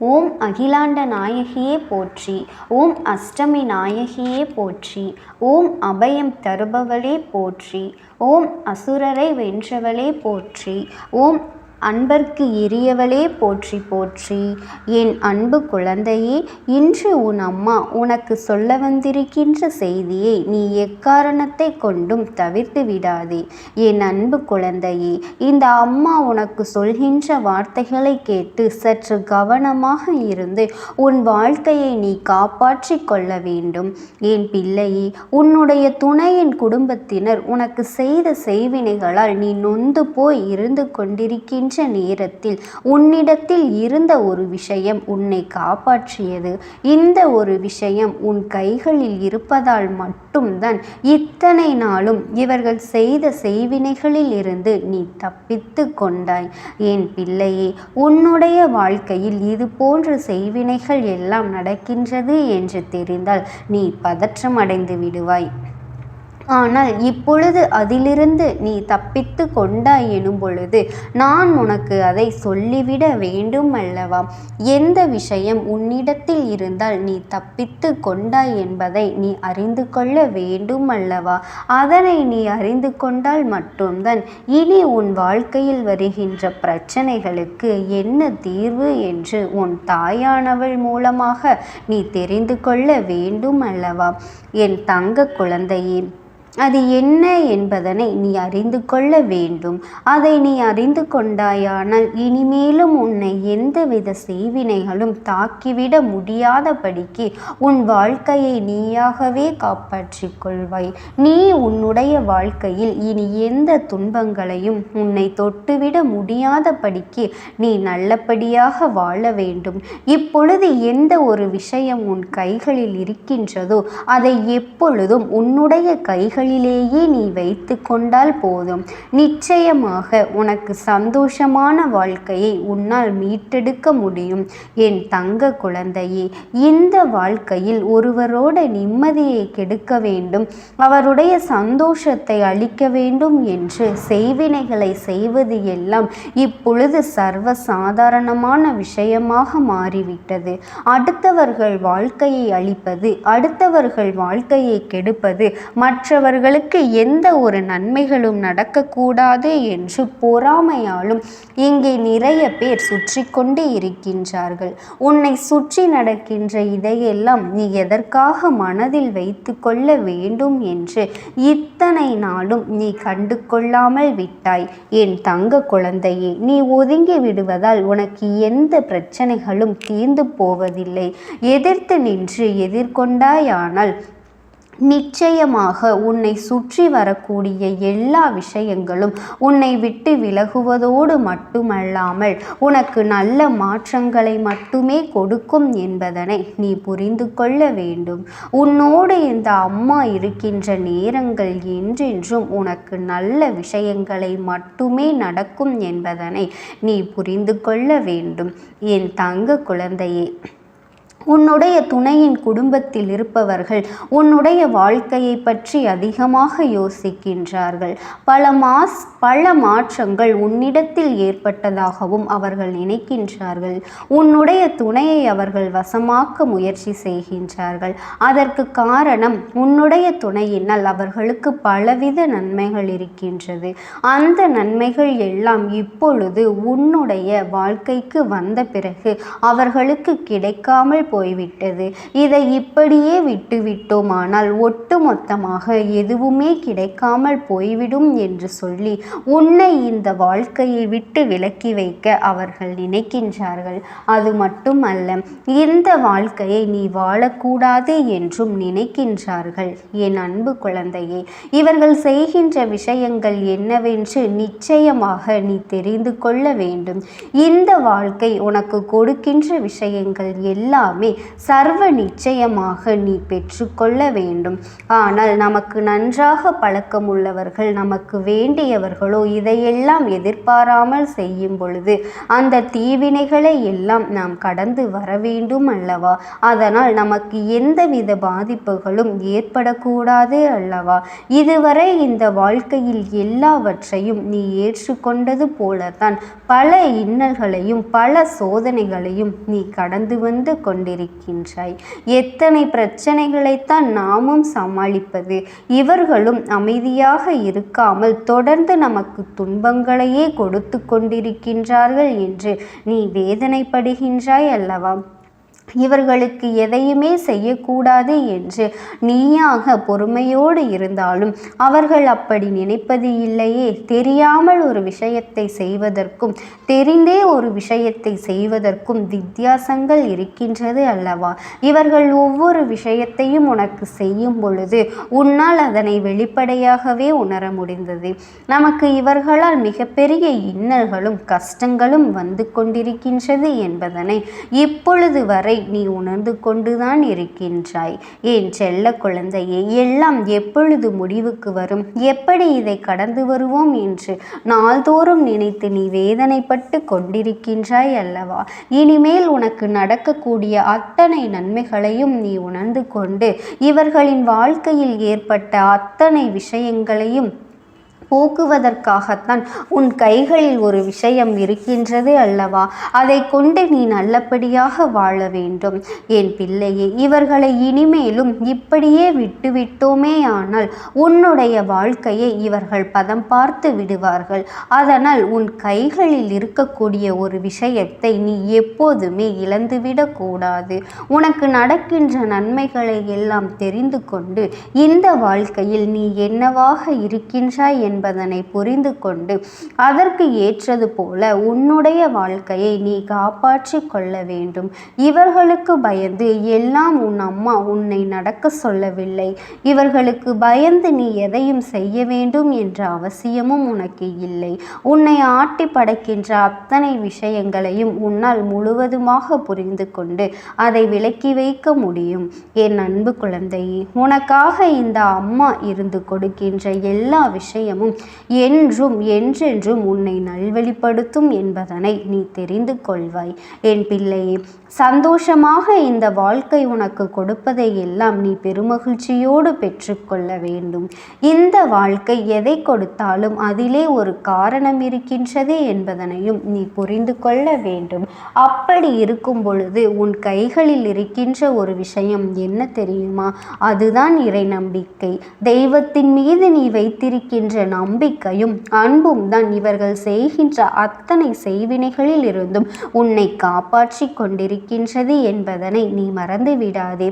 ஓம் அகிலாண்ட நாயகியே போற்றி ஓம் அஷ்டமி நாயகியே போற்றி ஓம் அபயம் தருபவளே போற்றி ஓம் அசுரரை வென்றவளே போற்றி ஓம் அன்பர்க்கு எரியவளே போற்றி போற்றி. என் அன்பு குழந்தையே இன்று உன் அம்மா உனக்கு சொல்ல வந்திருக்கின்ற செய்தியை நீ எக்காரணத்தை கொண்டும் தவிர்த்து விடாதே. என் அன்பு குழந்தையே இந்த அம்மா உனக்கு சொல்கின்ற வார்த்தைகளை கேட்டு சற்று கவனமாக இருந்து உன் வாழ்க்கையை நீ காப்பாற்றி கொள்ள வேண்டும். என் பிள்ளையே உன்னுடைய துணையின் குடும்பத்தினர் உனக்கு செய்த செய்வினைகளால் நீ நொந்து போய் இருந்து கொண்டிருக்கின்ற என்ற நேரத்தில் உன்னிடத்தில் இருந்த ஒரு விஷயம் உன்னை காப்பாற்றியது. இந்த ஒரு விஷயம் உன் கைகளில் இருப்பதால் மட்டும்தான் இத்தனை நாளும் இவர்கள் செய்த செய்வினைகளில் இருந்து நீ தப்பித்து கொண்டாய். என் பிள்ளையே உன்னுடைய வாழ்க்கையில் இது போன்ற செய்வினைகள் எல்லாம் நடக்கின்றது என்று தெரிந்தால் நீ பதற்றமடைந்து விடுவாய். ஆனால் இப்பொழுது அதிலிருந்து நீ தப்பித்து கொண்டாய் எனும் பொழுது நான் உனக்கு அதை சொல்லிவிட வேண்டும் அல்லவா எந்த விஷயம் உன்னிடத்தில் இருந்தால் நீ தப்பித்து கொண்டாய் என்பதை நீ அறிந்து கொள்ள வேண்டும் அல்லவா அதனை நீ அறிந்து கொண்டால் மட்டும்தான் இனி உன் வாழ்க்கையில் வருகின்ற பிரச்சனைகளுக்கு என்ன தீர்வு என்று உன் தாயானவள் மூலமாக நீ தெரிந்து கொள்ள வேண்டும் அல்லவா என் தங்க குழந்தையே அது என்ன என்பதனை நீ அறிந்து கொள்ள வேண்டும். அதை நீ அறிந்து கொண்டாயானால் இனிமேலும் உன்னை எந்தவித செய்வினைகளும் தாக்கிவிட முடியாதபடிக்கு உன் வாழ்க்கையை நீயாகவே காப்பாற்றிக் கொள்வாய் நீ உன்னுடைய வாழ்க்கையில் இனி எந்த துன்பங்களையும் உன்னை தொட்டுவிட முடியாதபடிக்கு நீ நல்லபடியாக வாழ வேண்டும். இப்பொழுது எந்த ஒரு விஷயம் உன் கைகளில் இருக்கின்றதோ அதை எப்பொழுதும் உன்னுடைய கைகளில் கைகளிலேயே நீ வைத்து கொண்டால் போதும். நிச்சயமாக உனக்கு சந்தோஷமான வாழ்க்கையை உன்னால் மீட்டெடுக்க முடியும். என் தங்க குழந்தையே இந்த வாழ்க்கையில் ஒருவரோட நிம்மதியை கெடுக்க வேண்டும். அவருடைய சந்தோஷத்தை அளிக்க வேண்டும் என்று செய்வினைகளை செய்வது எல்லாம் இப்பொழுது சர்வ சாதாரணமான விஷயமாக மாறிவிட்டது. அடுத்தவர்கள் வாழ்க்கையை அளிப்பது அடுத்தவர்கள் வாழ்க்கையை கெடுப்பது மற்றவர்கள் அவர்களுக்கு எந்த ஒரு நன்மைகளும் நடக்கக்கூடாது என்று பொறாமையாலும் இங்கே நிறைய பேர் சுற்றி கொண்டு இருக்கின்றார்கள். உன்னை சுற்றி நடக்கின்ற இதையெல்லாம் நீ எதற்காக மனதில் வைத்து கொள்ள வேண்டும் என்று இத்தனை நாளும் நீ கண்டு கொள்ளாமல் விட்டாய். என் தங்க குழந்தையே நீ ஒதுங்கி விடுவதால் உனக்கு எந்த பிரச்சனைகளும் தீர்ந்து போவதில்லை. எதிர்த்து நின்று எதிர்கொண்டாயானால் நிச்சயமாக உன்னை சுற்றி வரக்கூடிய எல்லா விஷயங்களும் உன்னை விட்டு விலகுவதோடு மட்டுமல்லாமல் உனக்கு நல்ல மாற்றங்களை மட்டுமே கொடுக்கும் என்பதனை நீ புரிந்து கொள்ள வேண்டும். உன்னோடு இந்த அம்மா இருக்கின்ற நேரங்கள் என்றென்றும் உனக்கு நல்ல விஷயங்களை மட்டுமே நடக்கும் என்பதனை நீ புரிந்து கொள்ள வேண்டும். என் தங்க குழந்தையே உன்னுடைய துணையின் குடும்பத்தில் இருப்பவர்கள் உன்னுடைய வாழ்க்கையை பற்றி அதிகமாக யோசிக்கின்றார்கள். பல மாஸ் பல மாற்றங்கள் உன்னிடத்தில் ஏற்பட்டதாகவும் அவர்கள் நினைக்கின்றார்கள். உன்னுடைய துணையை அவர்கள் வசமாக்க முயற்சி செய்கின்றார்கள். அதற்கு காரணம் உன்னுடைய துணையினால் அவர்களுக்கு பலவித நன்மைகள் இருக்கின்றது. அந்த நன்மைகள் எல்லாம் இப்பொழுது உன்னுடைய வாழ்க்கைக்கு வந்த பிறகு அவர்களுக்கு கிடைக்காமல் போய்விட்டது. இதை இப்படியே விட்டுவிட்டோமானால் ஒட்டுமொத்தமாக எதுவுமே கிடைக்காமல் போய்விடும் என்று சொல்லி உன்னை இந்த வாழ்க்கையை விட்டு விலக்கி வைக்க அவர்கள் நினைக்கின்றார்கள். அது மட்டுமல்ல இந்த வாழ்க்கையை நீ வாழக்கூடாது என்றும் நினைக்கின்றார்கள். என் அன்பு குழந்தையே இவர்கள் செய்கின்ற விஷயங்கள் என்னவென்று நிச்சயமாக நீ தெரிந்து கொள்ள வேண்டும். இந்த வாழ்க்கை உனக்கு கொடுக்கின்ற விஷயங்கள் எல்லாம் எல்லாமே சர்வ நிச்சயமாக நீ பெற்றுக்கொள்ள வேண்டும். ஆனால் நமக்கு நன்றாக பழக்கம் உள்ளவர்கள் நமக்கு வேண்டியவர்களோ இதையெல்லாம் எதிர்பாராமல் செய்யும் பொழுது அந்த தீவினைகளை எல்லாம் நாம் கடந்து வர வேண்டும் அல்லவா? அதனால் நமக்கு எந்தவித பாதிப்புகளும் ஏற்படக்கூடாது அல்லவா? இதுவரை இந்த வாழ்க்கையில் எல்லாவற்றையும் நீ ஏற்றுக்கொண்டது போலத்தான் பல இன்னல்களையும் பல சோதனைகளையும் நீ கடந்து வந்து கொண்டு கொண்டிருக்கின்றாய். எத்தனை பிரச்சனைகளைத்தான் நாமும் சமாளிப்பது. இவர்களும் அமைதியாக இருக்காமல் தொடர்ந்து நமக்கு துன்பங்களையே கொடுத்து கொண்டிருக்கின்றார்கள் என்று நீ வேதனைப்படுகின்றாய் அல்லவா? இவர்களுக்கு எதையுமே செய்யக்கூடாது என்று நீயாக பொறுமையோடு இருந்தாலும் அவர்கள் அப்படி நினைப்பது இல்லையே. தெரியாமல் ஒரு விஷயத்தை செய்வதற்கும் தெரிந்தே ஒரு விஷயத்தை செய்வதற்கும் வித்தியாசங்கள் இருக்கின்றது அல்லவா? இவர்கள் ஒவ்வொரு விஷயத்தையும் உனக்கு செய்யும் பொழுது உன்னால் அதனை வெளிப்படையாகவே உணர முடிந்தது. நமக்கு இவர்களால் மிகப்பெரிய இன்னல்களும் கஷ்டங்களும் வந்து கொண்டிருக்கின்றது என்பதனை இப்பொழுது வரை நீ உணர்ந்து கொண்டுதான் இருக்கின்றாய். என் செல்ல குழந்தையே எல்லாம் எப்பொழுது முடிவுக்கு வரும்? எப்படி இதை கடந்து வருவோம் என்று நாள்தோறும் நினைத்து நீ வேதனைப்பட்டு கொண்டிருக்கின்றாய் அல்லவா? இனிமேல் உனக்கு நடக்கக்கூடிய அத்தனை நன்மைகளையும் நீ உணர்ந்து கொண்டு இவர்களின் வாழ்க்கையில் ஏற்பட்ட அத்தனை விஷயங்களையும் போக்குவதற்காகத்தான் உன் கைகளில் ஒரு விஷயம் இருக்கின்றது அல்லவா? அதை கொண்டு நீ நல்லபடியாக வாழ வேண்டும். என் பிள்ளையே இவர்களை இனிமேலும் இப்படியே விட்டுவிட்டோமே ஆனால் உன்னுடைய வாழ்க்கையை இவர்கள் பதம் பார்த்து விடுவார்கள். அதனால் உன் கைகளில் இருக்கக்கூடிய ஒரு விஷயத்தை நீ எப்போதுமே இழந்துவிடக்கூடாது உனக்கு நடக்கின்ற நன்மைகளை எல்லாம் தெரிந்து கொண்டு இந்த வாழ்க்கையில் நீ என்னவாக இருக்கின்றாய் என் என்பதனை புரிந்து கொண்டு அதற்கு ஏற்றது போல உன்னுடைய வாழ்க்கையை நீ காப்பாற்றி கொள்ள வேண்டும். இவர்களுக்கு பயந்து எல்லாம் உன் அம்மா உன்னை நடக்க சொல்லவில்லை. இவர்களுக்கு பயந்து நீ எதையும் செய்ய வேண்டும் என்ற அவசியமும் உனக்கு இல்லை. உன்னை ஆட்டி படைக்கின்ற அத்தனை விஷயங்களையும் உன்னால் முழுவதுமாக புரிந்து கொண்டு அதை விலக்கி வைக்க முடியும். என் அன்பு குழந்தையே உனக்காக இந்த அம்மா இருந்து கொடுக்கின்ற எல்லா விஷயமும் என்றும் என்றென்றும் உன்னை நல்வழிப்படுத்தும் என்பதனை நீ தெரிந்து கொள்வாய். என் பிள்ளையே சந்தோஷமாக இந்த வாழ்க்கை உனக்கு கொடுப்பதை எல்லாம் நீ பெருமகிழ்ச்சியோடு பெற்றுக்கொள்ள வேண்டும். இந்த வாழ்க்கை எதை கொடுத்தாலும் அதிலே ஒரு காரணம் இருக்கின்றது என்பதனையும் நீ புரிந்து கொள்ள வேண்டும். அப்படி இருக்கும் பொழுது உன் கைகளில் இருக்கின்ற ஒரு விஷயம் என்ன தெரியுமா? அதுதான் இறை நம்பிக்கை. தெய்வத்தின் மீது நீ வைத்திருக்கின்ற நம்பிக்கையும் அன்பும் தான் இவர்கள் செய்கின்ற அத்தனை செய்வினைகளில் இருந்தும் உன்னை காப்பாற்றி கொண்டிருக்கின்றது என்பதனை நீ மறந்து விடாதே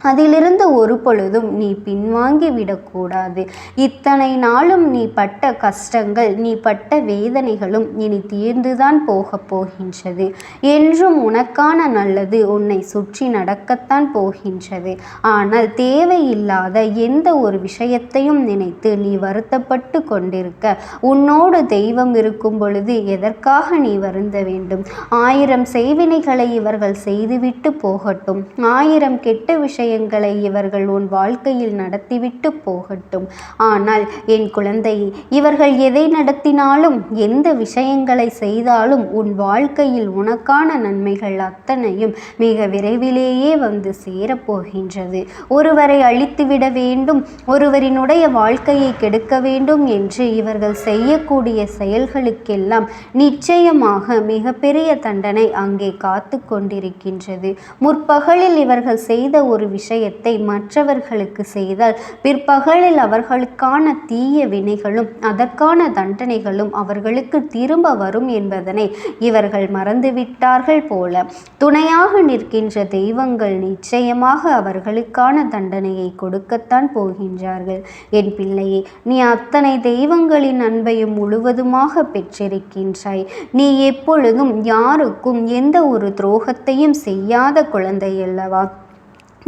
அதிலிருந்து ஒரு பொழுதும் நீ பின்வாங்கி விடக்கூடாது இத்தனை நாளும் நீ பட்ட கஷ்டங்கள் நீ பட்ட வேதனைகளும் இனி தீர்ந்துதான் போகப் போகின்றது. என்றும் உனக்கான நல்லது உன்னை சுற்றி நடக்கத்தான் போகின்றது. ஆனால் தேவையில்லாத எந்த ஒரு விஷயத்தையும் நினைத்து நீ வருத்தப்பட்டு கொண்டிருக்க. உன்னோடு தெய்வம் இருக்கும் பொழுது எதற்காக நீ வருந்த வேண்டும்? ஆயிரம் செய்வினைகளை இவர்கள் செய்துவிட்டு போகட்டும். ஆயிரம் கெட்ட விஷயம் விஷயங்களை இவர்கள் உன் வாழ்க்கையில் நடத்திவிட்டு போகட்டும். ஆனால் என் குழந்தை இவர்கள் எதை நடத்தினாலும் எந்த விஷயங்களை செய்தாலும் உன் வாழ்க்கையில் உனக்கான நன்மைகள் அத்தனையும் மிக விரைவிலேயே வந்து சேரப்போகின்றது ஒருவரை அழித்துவிட வேண்டும் ஒருவரினுடைய வாழ்க்கையை கெடுக்க வேண்டும் என்று இவர்கள் செய்யக்கூடிய செயல்களுக்கெல்லாம் நிச்சயமாக மிகப்பெரிய தண்டனை அங்கே காத்து கொண்டிருக்கின்றது. முற்பகலில் இவர்கள் செய்த ஒரு விஷயத்தை மற்றவர்களுக்கு செய்தால் பிற்பகலில் அவர்களுக்கான தீய வினைகளும் அதற்கான தண்டனைகளும் அவர்களுக்கு திரும்ப வரும் என்பதனை இவர்கள் மறந்துவிட்டார்கள் போல. துணையாக நிற்கின்ற தெய்வங்கள் நிச்சயமாக அவர்களுக்கான தண்டனையை கொடுக்கத்தான் போகின்றார்கள். என் பிள்ளையே நீ அத்தனை தெய்வங்களின் அன்பையும் முழுவதுமாக பெற்றிருக்கின்றாய். நீ எப்பொழுதும் யாருக்கும் எந்த ஒரு துரோகத்தையும் செய்யாத குழந்தை அல்லவா?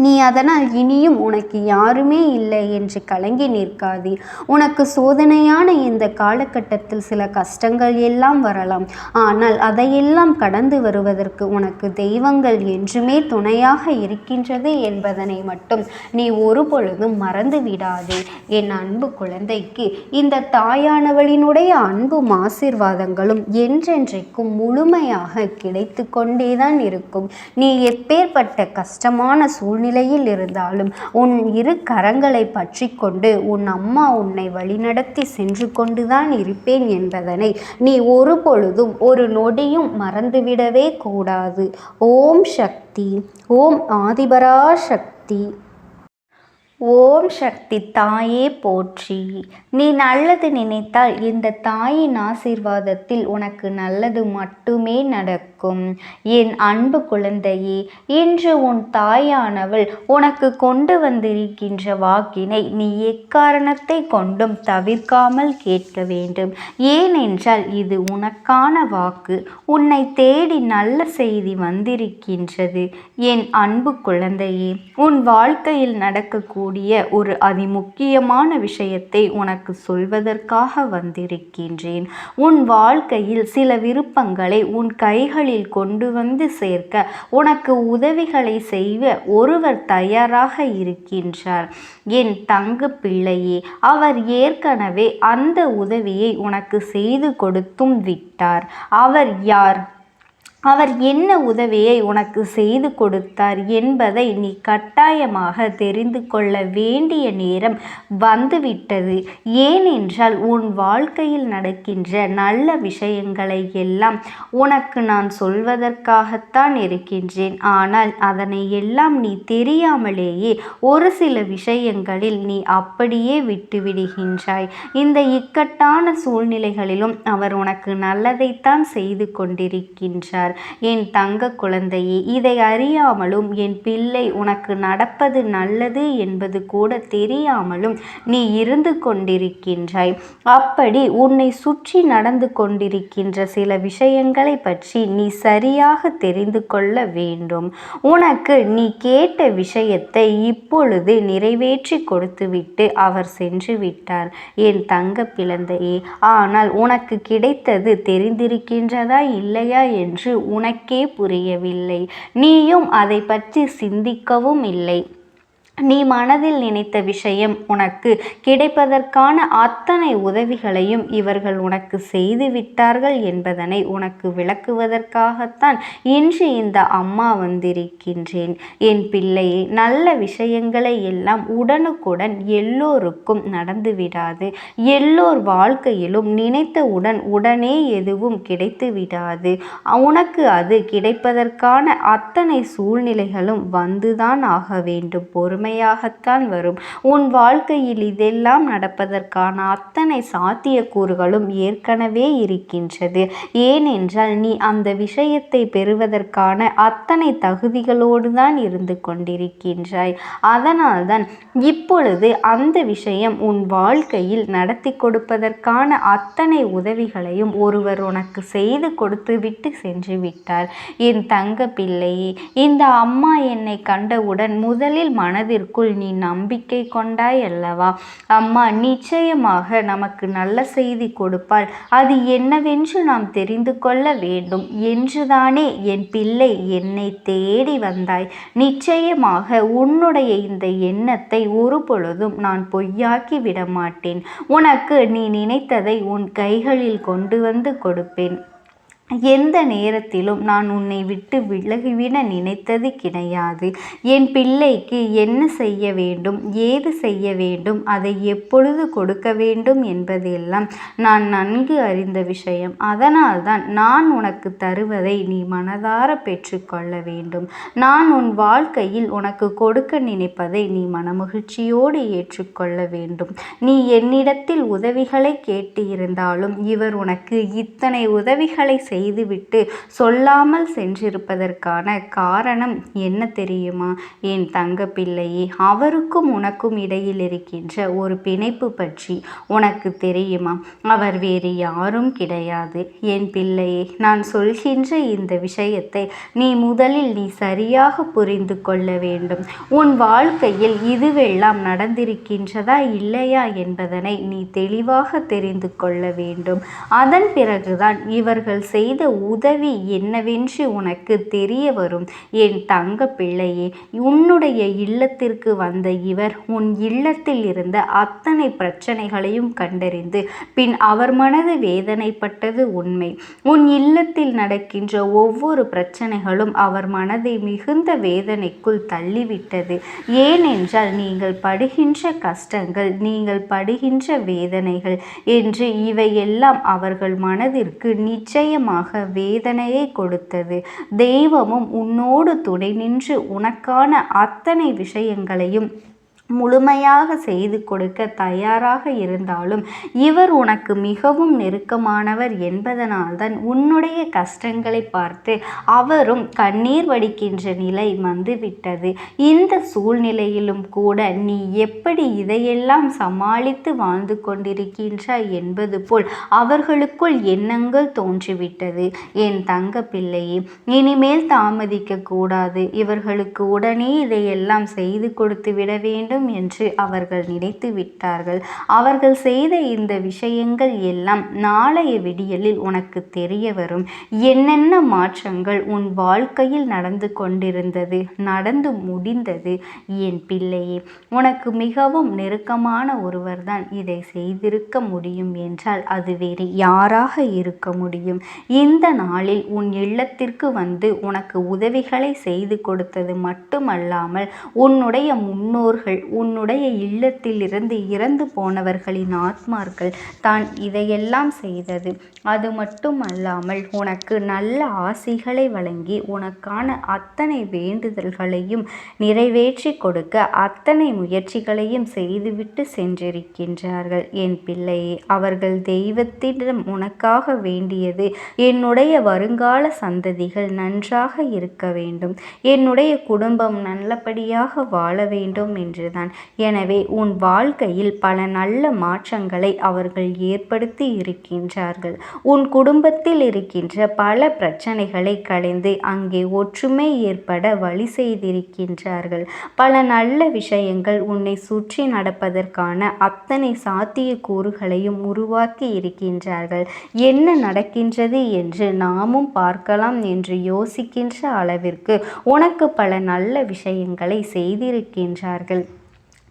நீ அதனால் இனியும் உனக்கு யாருமே இல்லை என்று கலங்கி நிற்காதே. உனக்கு சோதனையான இந்த காலகட்டத்தில் சில கஷ்டங்கள் எல்லாம் வரலாம். ஆனால் அதையெல்லாம் கடந்து வருவதற்கு உனக்கு தெய்வங்கள் என்றுமே துணையாக இருக்கின்றது என்பதனை மட்டும் நீ ஒரு பொழுதும் மறந்து விடாதே. என் அன்பு குழந்தைக்கு இந்த தாயானவளினுடைய அன்பும் ஆசீர்வாதங்களும் என்றென்றைக்கும் முழுமையாக கிடைத்து கொண்டேதான் இருக்கும். நீ எப்பேற்பட்ட கஷ்டமான நிலையில் இருந்தாலும் உன் இரு கரங்களை பற்றி கொண்டு உன் அம்மா உன்னை வழிநடத்தி சென்று கொண்டுதான் இருப்பேன் என்பதனை நீ ஒரு பொழுதும் ஒரு நொடியும் மறந்துவிடவே கூடாது. ஓம் சக்தி ஓம் ஆதிபரா சக்தி ஓம் சக்தி தாயே போற்றி. நீ நல்லது நினைத்தால் இந்த தாயின் ஆசீர்வாதத்தில் உனக்கு நல்லது மட்டுமே நடக்கும். என் அன்பு குழந்தையே இன்று உன் தாயானவள் உனக்கு கொண்டு வந்திருக்கின்ற வாக்கினை நீ எக்காரணத்தை கொண்டும் தவிர்க்காமல் கேட்க வேண்டும். ஏனென்றால் இது உனக்கான வாக்கு. உன்னை தேடி நல்ல செய்தி வந்திருக்கின்றது. என் அன்பு குழந்தையே உன் வாழ்க்கையில் நடக்கக்கூடிய கூடிய ஒரு அதிமுக்கியமான விஷயத்தை உனக்கு சொல்வதற்காக வந்திருக்கின்றேன். உன் வாழ்க்கையில் சில விருப்பங்களை உன் கைகளில் கொண்டு வந்து சேர்க்க உனக்கு உதவிகளை செய்ய ஒருவர் தயாராக இருக்கின்றார். என் தங்கு பிள்ளையே அவர் ஏற்கனவே அந்த உதவியை உனக்கு செய்து கொடுத்தும் விட்டார். அவர் யார்? அவர் என்ன உதவியை உனக்கு செய்து கொடுத்தார் என்பதை நீ கட்டாயமாக தெரிந்து கொள்ள வேண்டிய நேரம் வந்துவிட்டது. ஏனென்றால் உன் வாழ்க்கையில் நடக்கின்ற நல்ல விஷயங்களை எல்லாம் உனக்கு நான் சொல்வதற்காகத்தான் இருக்கின்றேன். ஆனால் அதனை எல்லாம் நீ தெரியாமலேயே ஒரு சில விஷயங்களில் நீ அப்படியே விட்டுவிடுகின்றாய். இந்த இக்கட்டான சூழ்நிலைகளிலும் அவர் உனக்கு நல்லதைத்தான் செய்து கொண்டிருக்கின்றார். சொன்னார் என் தங்க குழந்தையே இதை அறியாமலும் என் பிள்ளை உனக்கு நடப்பது நல்லது என்பது கூட தெரியாமலும் நீ இருந்து கொண்டிருக்கின்றாய். அப்படி உன்னை சுற்றி நடந்து கொண்டிருக்கின்ற சில விஷயங்களை பற்றி நீ சரியாக தெரிந்து கொள்ள வேண்டும். உனக்கு நீ கேட்ட விஷயத்தை இப்பொழுது நிறைவேற்றி கொடுத்துவிட்டு அவர் சென்று விட்டார். என் தங்க பிளந்தையே ஆனால் உனக்கு கிடைத்தது தெரிந்திருக்கின்றதா இல்லையா? என்று உனக்கே புரியவில்லை. நீயும் அதை பற்றி சிந்திக்கவும் இல்லை. நீ மனதில் நினைத்த விஷயம் உனக்கு கிடைப்பதற்கான அத்தனை உதவிகளையும் இவர்கள் உனக்கு செய்து விட்டார்கள் என்பதனை உனக்கு விளக்குவதற்காகத்தான் இன்று இந்த அம்மா வந்திருக்கின்றேன். என் பிள்ளையை நல்ல விஷயங்களை எல்லாம் உடனுக்குடன் எல்லோருக்கும் நடந்து விடாது. எல்லோர் வாழ்க்கையிலும் நினைத்தவுடன் உடனே எதுவும் கிடைத்து விடாது. உனக்கு அது கிடைப்பதற்கான அத்தனை சூழ்நிலைகளும் வந்துதான் ஆக வேண்டும். பொறுமை உண்மையாகத்தான் வரும். உன் வாழ்க்கையில் இதெல்லாம் நடப்பதற்கான அத்தனை சாத்தியக்கூறுகளும் ஏற்கனவே இருக்கின்றது. ஏனென்றால் நீ அந்த விஷயத்தை பெறுவதற்கான அத்தனை தகுதிகளோடு தான் இருந்து கொண்டிருக்கின்றாய். அதனால்தான் இப்பொழுது அந்த விஷயம் உன் வாழ்க்கையில் நடத்தி கொடுப்பதற்கான அத்தனை உதவிகளையும் ஒருவர் உனக்கு செய்து கொடுத்து விட்டு சென்று விட்டார். என் தங்க பிள்ளையே இந்த அம்மா என்னை கண்டவுடன் முதலில் மனதில் மனதிற்குள் நீ நம்பிக்கை கொண்டாய் அல்லவா? அம்மா நிச்சயமாக நமக்கு நல்ல செய்தி கொடுப்பாள். அது என்னவென்று நாம் தெரிந்து கொள்ள வேண்டும். என்றுதானே என் பிள்ளை என்னை தேடி வந்தாய். நிச்சயமாக உன்னுடைய இந்த எண்ணத்தை ஒரு பொழுதும் நான் பொய்யாக்கி விட மாட்டேன் உனக்கு நீ நினைத்ததை உன் கைகளில் கொண்டு வந்து கொடுப்பேன். எந்த நேரத்திலும் நான் உன்னை விட்டு விலகிவிட நினைத்தது கிடையாது. என் பிள்ளைக்கு என்ன செய்ய வேண்டும் ஏது செய்ய வேண்டும் அதை எப்பொழுது கொடுக்க வேண்டும் என்பதெல்லாம் நான் நன்கு அறிந்த விஷயம். அதனால்தான் நான் உனக்கு தருவதை நீ மனதார பெற்றுக்கொள்ள வேண்டும். நான் உன் வாழ்க்கையில் உனக்கு கொடுக்க நினைப்பதை நீ மனமகிழ்ச்சியோடு ஏற்றுக்கொள்ள வேண்டும். நீ என்னிடத்தில் உதவிகளை கேட்டு இருந்தாலும் இவர் உனக்கு இத்தனை உதவிகளை செய் செய்துவிட்டு சொல்லாமல் சென்றிருப்பதற்கான காரணம் என்ன தெரியுமா? என் தங்க பிள்ளையே அவருக்கும் உனக்கும் இடையில் இருக்கின்ற ஒரு பிணைப்பு பற்றி உனக்கு தெரியுமா? அவர் வேறு யாரும் கிடையாது. என் பிள்ளையே நான் சொல்கின்ற இந்த விஷயத்தை நீ முதலில் நீ சரியாக புரிந்து கொள்ள வேண்டும். உன் வாழ்க்கையில் இதுவெல்லாம் நடந்திருக்கின்றதா இல்லையா என்பதனை நீ தெளிவாக தெரிந்து கொள்ள வேண்டும். அதன் பிறகுதான் இவர்கள் செய்த உதவி என்னவென்று உனக்கு தெரிய வரும். என் தங்க பிள்ளையே உன்னுடைய இல்லத்திற்கு வந்த இவர் உன் இல்லத்தில் இருந்த அத்தனை பிரச்சனைகளையும் கண்டறிந்து பின் அவர் மனது வேதனைப்பட்டது உண்மை. உன் இல்லத்தில் நடக்கின்ற ஒவ்வொரு பிரச்சனைகளும் அவர் மனதை மிகுந்த வேதனைக்குள் தள்ளிவிட்டது. ஏனென்றால் நீங்கள் படுகின்ற கஷ்டங்கள் நீங்கள் படுகின்ற வேதனைகள் என்று இவையெல்லாம் அவர்கள் மனதிற்கு நிச்சயமாக வேதனையை கொடுத்தது. தெய்வமும் உன்னோடு துணை நின்று உனக்கான அத்தனை விஷயங்களையும் முழுமையாக செய்து கொடுக்க தயாராக இருந்தாலும் இவர் உனக்கு மிகவும் நெருக்கமானவர் என்பதனால்தான் உன்னுடைய கஷ்டங்களை பார்த்து அவரும் கண்ணீர் வடிக்கின்ற நிலை வந்துவிட்டது. இந்த சூழ்நிலையிலும் கூட நீ எப்படி இதையெல்லாம் சமாளித்து வாழ்ந்து கொண்டிருக்கின்றாய் என்பது போல் அவர்களுக்குள் எண்ணங்கள் தோன்றிவிட்டது. என் தங்க பிள்ளையே இனிமேல் தாமதிக்க கூடாது. இவர்களுக்கு உடனே இதையெல்லாம் செய்து கொடுத்து விட வேண்டும். வேண்டும் என்று அவர்கள் நினைத்து விட்டார்கள். அவர்கள் செய்த இந்த விஷயங்கள் எல்லாம் நாளைய விடியலில் உனக்கு தெரிய வரும். என்னென்ன மாற்றங்கள் உன் வாழ்க்கையில் நடந்து கொண்டிருந்தது நடந்து முடிந்தது? என் பிள்ளையே உனக்கு மிகவும் நெருக்கமான ஒருவர்தான் இதை செய்திருக்க முடியும் என்றால் அது வேறு யாராக இருக்க முடியும்? இந்த நாளில் உன் இல்லத்திற்கு வந்து உனக்கு உதவிகளை செய்து கொடுத்தது மட்டுமல்லாமல் உன்னுடைய முன்னோர்கள் உன்னுடைய இல்லத்திலிருந்து இறந்து போனவர்களின் ஆத்மார்கள் தான் இதையெல்லாம் செய்தது. அது மட்டுமல்லாமல் உனக்கு நல்ல ஆசைகளை வழங்கி உனக்கான அத்தனை வேண்டுதல்களையும் நிறைவேற்றி கொடுக்க அத்தனை முயற்சிகளையும் செய்துவிட்டு சென்றிருக்கின்றார்கள். என் பிள்ளையே அவர்கள் தெய்வத்திடம் உனக்காக வேண்டியது என்னுடைய வருங்கால சந்ததிகள் நன்றாக இருக்க வேண்டும். என்னுடைய குடும்பம் நல்லபடியாக வாழ வேண்டும் என்றுதான் தான் எனவே உன் வாழ்க்கையில் பல நல்ல மாற்றங்களை அவர்கள் ஏற்படுத்தி இருக்கின்றார்கள். உன் குடும்பத்தில் இருக்கின்ற பல பிரச்சனைகளை கலைந்து அங்கே ஒற்றுமை ஏற்பட வழி செய்திருக்கின்றார்கள். பல நல்ல விஷயங்கள் உன்னை சுற்றி நடப்பதற்கான அத்தனை சாத்திய கூறுகளையும் உருவாக்கி இருக்கின்றார்கள். என்ன நடக்கின்றது என்று நாமும் பார்க்கலாம் என்று யோசிக்கின்ற அளவிற்கு உனக்கு பல நல்ல விஷயங்களை செய்திருக்கின்றார்கள்.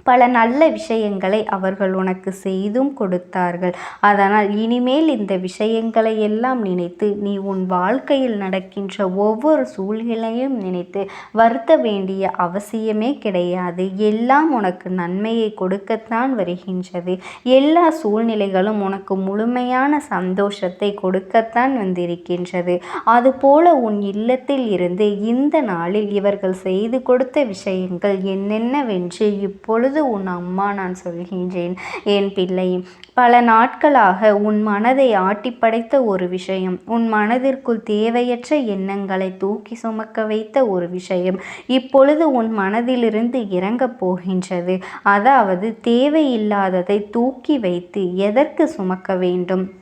பல நல்ல விஷயங்களை அவர்கள் உனக்கு செய்தும் கொடுத்தார்கள். அதனால் இனிமேல் இந்த விஷயங்களை எல்லாம் நினைத்து நீ உன் வாழ்க்கையில் நடக்கின்ற ஒவ்வொரு சூழ்நிலையும் நினைத்து வருத்த வேண்டிய அவசியமே கிடையாது. எல்லாம் உனக்கு நன்மையை கொடுக்கத்தான் வருகின்றது. எல்லா சூழ்நிலைகளும் உனக்கு முழுமையான சந்தோஷத்தை கொடுக்கத்தான் வந்திருக்கின்றது. அதுபோல உன் இல்லத்தில் இருந்து இந்த நாளில் இவர்கள் செய்து கொடுத்த விஷயங்கள் என்னென்னவென்று இப்பொழுது உன் அம்மா நான் சொல்கின்றேன். என் பிள்ளை பல நாட்களாக உன் மனதை ஆட்டி படைத்த ஒரு விஷயம். உன் மனதிற்குள் தேவையற்ற எண்ணங்களை தூக்கி சுமக்க வைத்த ஒரு விஷயம். இப்பொழுது உன் மனதிலிருந்து இறங்கப் போகின்றது. அதாவது தேவையில்லாததை தூக்கி வைத்து எதற்கு சுமக்க வேண்டும்?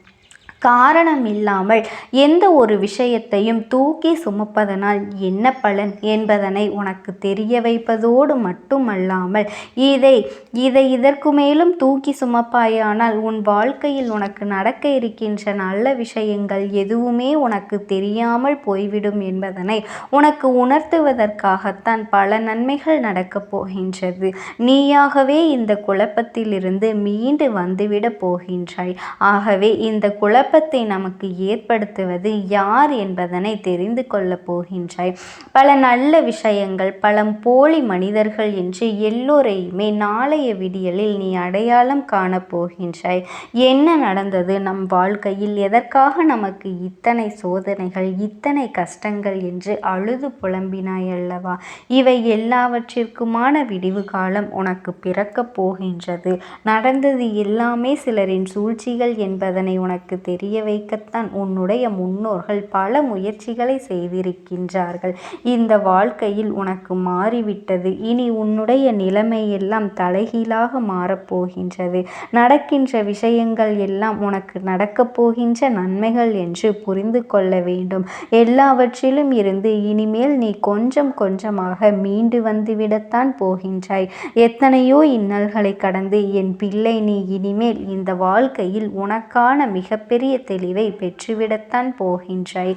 காரணம் இல்லாமல் எந்த ஒரு விஷயத்தையும் தூக்கி சுமப்பதனால் என்ன பலன் என்பதனை உனக்கு தெரிய வைப்பதோடு மட்டுமல்லாமல் இதை இதை இதற்கு மேலும் தூக்கி சுமப்பாயானால் உன் வாழ்க்கையில் உனக்கு நடக்க இருக்கின்ற நல்ல விஷயங்கள் எதுவுமே உனக்கு தெரியாமல் போய்விடும் என்பதனை உனக்கு உணர்த்துவதற்காகத்தான் பல நன்மைகள் நடக்கப் போகின்றது. நீயாகவே இந்த குழப்பத்திலிருந்து மீண்டு வந்துவிட போகின்றாய். ஆகவே இந்த குழப்ப குழப்பத்தை நமக்கு ஏற்படுத்துவது யார் என்பதனை தெரிந்து கொள்ளப் போகின்றாய். பல நல்ல விஷயங்கள் பல போலி மனிதர்கள் என்று எல்லோரையுமே நாளைய விடியலில் நீ அடையாளம் காணப்போகின்றாய் என்ன நடந்தது நம் வாழ்க்கையில்? எதற்காக நமக்கு இத்தனை சோதனைகள் இத்தனை கஷ்டங்கள் என்று அழுது புலம்பினாய் அல்லவா? இவை எல்லாவற்றிற்குமான விடிவு காலம் உனக்கு பிறக்கப் போகின்றது. நடந்தது எல்லாமே சிலரின் சூழ்ச்சிகள் என்பதனை உனக்கு தெரியும் தெரிய வைக்கத்தான் உன்னுடைய முன்னோர்கள் பல முயற்சிகளை செய்திருக்கின்றார்கள். இந்த வாழ்க்கையில் உனக்கு மாறிவிட்டது. இனி உன்னுடைய நிலைமையெல்லாம் தலைகீழாக மாறப்போகின்றது. நடக்கின்ற விஷயங்கள் எல்லாம் உனக்கு நடக்கப் போகின்ற நன்மைகள் என்று புரிந்து கொள்ள வேண்டும். எல்லாவற்றிலும் இருந்து இனிமேல் நீ கொஞ்சம் கொஞ்சமாக மீண்டு வந்துவிடத்தான் போகின்றாய். எத்தனையோ இன்னல்களை கடந்து என் பிள்ளை நீ இனிமேல் இந்த வாழ்க்கையில் உனக்கான மிகப்பெரிய தெளிவை பெற்றுவிடத்தான் போகின்றாய்.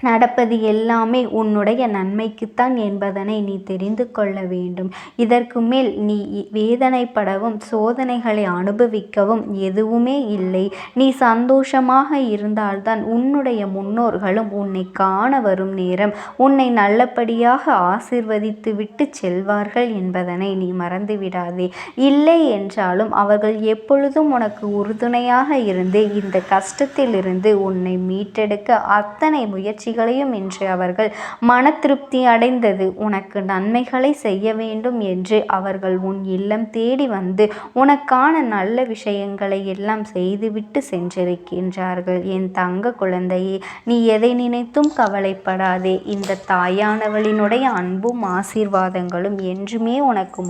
நடப்பது எல்லாமே உன்னுடைய நன்மைக்குத்தான் என்பதனை நீ தெரிந்து கொள்ள வேண்டும். இதற்கு மேல் நீ வேதனைப்படவும் சோதனைகளை அனுபவிக்கவும் எதுவுமே இல்லை. நீ சந்தோஷமாக இருந்தால்தான் உன்னுடைய முன்னோர்களும் உன்னை காண வரும் நேரம். உன்னை நல்லபடியாக ஆசிர்வதித்து விட்டு செல்வார்கள் என்பதனை நீ மறந்துவிடாதே. இல்லை என்றாலும் அவர்கள் எப்பொழுதும் உனக்கு உறுதுணையாக இருந்து இந்த கஷ்டத்திலிருந்து உன்னை மீட்டெடுக்க அத்தனை முயற்சி முயற்சிகளையும் இன்று அவர்கள் மன திருப்தி அடைந்தது. உனக்கு நன்மைகளை செய்ய வேண்டும் என்று அவர்கள் உன் இல்லம் தேடி வந்து உனக்கான நல்ல விஷயங்களை எல்லாம் செய்துவிட்டு சென்றிருக்கின்றார்கள். என் தங்க குழந்தையே நீ எதை நினைத்தும் கவலைப்படாதே. இந்த தாயானவளினுடைய அன்பும் ஆசீர்வாதங்களும் என்றுமே உனக்கு